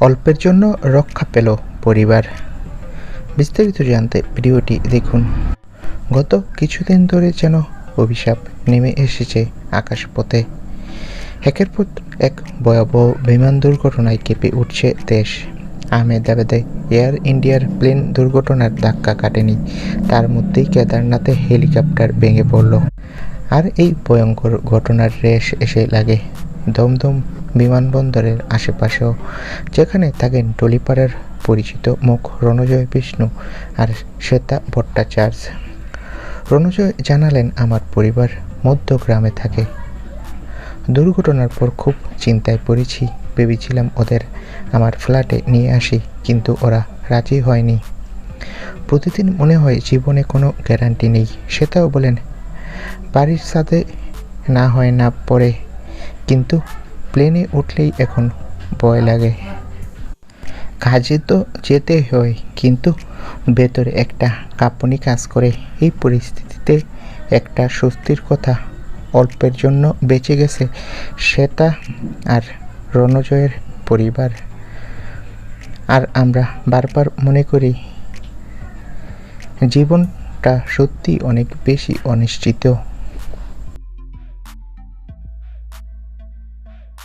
অল্পের জন্য রক্ষা পেল পরিবার। বিস্তারিত জানতে ভিডিওটি দেখুন। গত কিছুদিন ধরে যেন অভিশাপ নেমে এসেছে আকাশপথে। একের পর এক ভয়াবহ বিমান দুর্ঘটনায় কেঁপে উঠছে দেশ। আহমেদাবাদে এয়ার ইন্ডিয়ার প্লেন দুর্ঘটনার ধাক্কা কাটেনি। তার মধ্যেই কেদারনাথে হেলিকপ্টার ভেঙে পড়ল। আর এই ভয়ঙ্কর ঘটনার রেশ এসে লাগে। দমদম বিমানবন্দরের আশেপাশেও, যেখানে থাকেন টলিপাড়ার পরিচিত মুখ রণজয় বিষ্ণু আর শ্বেতা ভট্টাচার্য। রণজয় জানালেন, আমার পরিবার মধ্য গ্রামে থাকে। দুর্ঘটনার পর খুব চিন্তায় পড়েছি। ভেবেছিলাম ওদের আমার ফ্ল্যাটে নিয়ে আসি, কিন্তু ওরা রাজি হয়নি। প্রতিদিন মনে হয় জীবনে কোনো গ্যারান্টি নেই। সেটাও বলেন, বাড়ির সাথে না হয় না পড়ে কিন্তু প্লেনে উঠলেই এখন ভয় লাগে। কাজে তো যেতে হয়, কিন্তু ভেতরে একটা কাঁপুনি কাজ করে। এই পরিস্থিতিতে একটা স্বস্তির কথা অল্পের জন্য বেঁচে গেছে সেটা আর রণজয়ের পরিবার। আর আমরা বারবার মনে করি, জীবনটা সত্যি অনেক বেশি অনিশ্চিত।